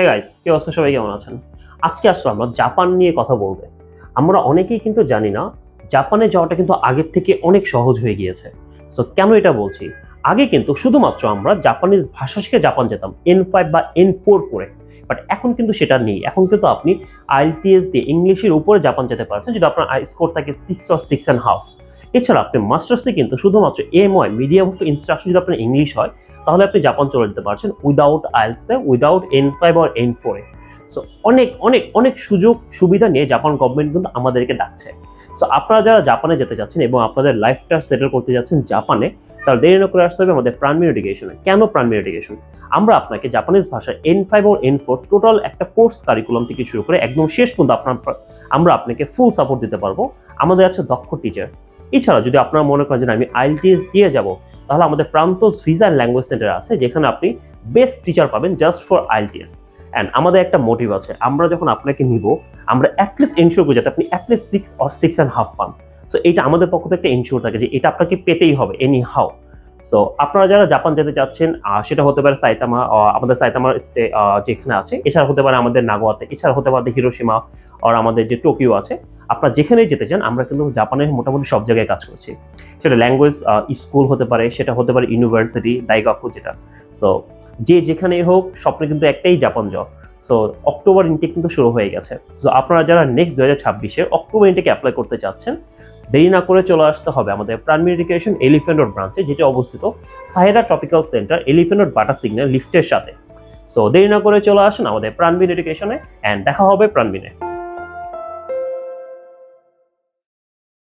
Hey guys সবাই কেমন আছেন? আজকে আমরা জাপান নিয়ে কথা বলতে আমরা অনেকেই কিন্তু জানি না, জাপানে যাওয়াটা কিন্তু আগের থেকে অনেক সহজ হয়ে গিয়েছে। সো কেন এটা বলছি? আগে কিন্তু শুধুমাত্র আমরা জাপানিজ ভাষা শিখে জাপান যেতাম এন ফাইভ বা এন ফোর করে। বাট এখন কিন্তু সেটা নেই। এখন কিন্তু আপনি আইএলটিএস দিয়ে ইংলিশের উপরে জাপান যেতে পারছেন, যদি আপনার স্কোর থাকে six or six and half এছাড়া আপনি মাস্টার্সে কিন্তু শুধুমাত্র M Y medium of instruction যদি আপনার ইংলিশ হয় তাহলে আপনি জাপান চলে যেতে পারছেন উইদাউট আইএলসে উইদাউট এন ফাইভ আর এন ফোরে সো অনেক অনেক অনেক সুযোগ, সুবিধা নিয়ে জাপান গভর্নমেন্ট কিন্তু আমাদেরকে ডাকছে। সো আপনারা যারা জাপানে যেতে চাচ্ছেন এবং আপনাদের লাইফটা সেটেল করতে যাচ্ছেন জাপানে, তাহলে দেরি না করে আসতে হবে আমাদের প্রাণমী এডুকেশনে কেন প্রাণমী এডুকেশন আমরা আপনাকে জাপানিজ ভাষায় এন ফাইভ ও এন ফোর টোটাল একটা কোর্স কারিকুলাম থেকে শুরু করে একদম শেষ পর্যন্ত আপনার আমরা আপনাকে ফুল সাপোর্ট দিতে পারব। আমাদের আছে দক্ষ টিচার এছাড়া যদি আপনারা মনে করেন যে আমি আইএলটিএস দিয়ে যাব তাহলে আমাদের প্রান্ত ভিসা ল্যাঙ্গুয়েজ সেন্টার আছে, যেখানে আপনি বেস্ট টিচার পাবেন জাস্ট ফর আইএলটিএস অ্যান্ড আমাদের একটা মোটিভ আছে, আমরা যখন আপনাকে নিব, আমরা অ্যাটলিস্ট এনশিওর করি যাতে আপনি at least six or six and half পান। সো এটা আমাদের পক্ষ থেকে একটা এনশিওর থাকে যে এটা আপনাকে পেতেই হবে এনি হাউ সো আপনারা যারা জাপান যেতে চাচ্ছেন সেটা হতে পারে সাইতামা আমাদের সাইতামার স্টে যেখানে আছে। এছাড়া হতে পারে আমাদের নাগোয়াতে, এছাড়া হতে পারে হিরোসীমা আর আমাদের যে টোকিও আছে। আপনারা যেখানেই যেতে চান, আমরা কিন্তু জাপানের মোটামুটি সব জায়গায় কাজ করছি। সেটা ল্যাঙ্গুয়েজ স্কুল হতে পারে, সেটা হতে পারে ইউনিভার্সিটি দাইগাকু যেটা। সো যে যেখানেই হোক, স্বপ্নে কিন্তু একটাই জাপান যাওয়া। সো অক্টোবর ইনটেক কিন্তু শুরু হয়ে গেছে। সো আপনারা যারা নেক্সট দু হাজার ছাব্বিশে অক্টোবর ইনটেকে অ্যাপ্লাই করতে চাচ্ছেন দেরি না করে চলে আসতে হবে আমাদের প্রাণ মেডিকেশন এলিফেন্ট রোড ব্রাঞ্চে যেটি অবস্থিত Sahera tropical centre elephant road Bata signal লিফটের সাথে। সো দেরি না করে চলে আসুন আমাদের প্রাণবীন এডুকেশনে অ্যান্ড দেখা হবে প্রাণবিনে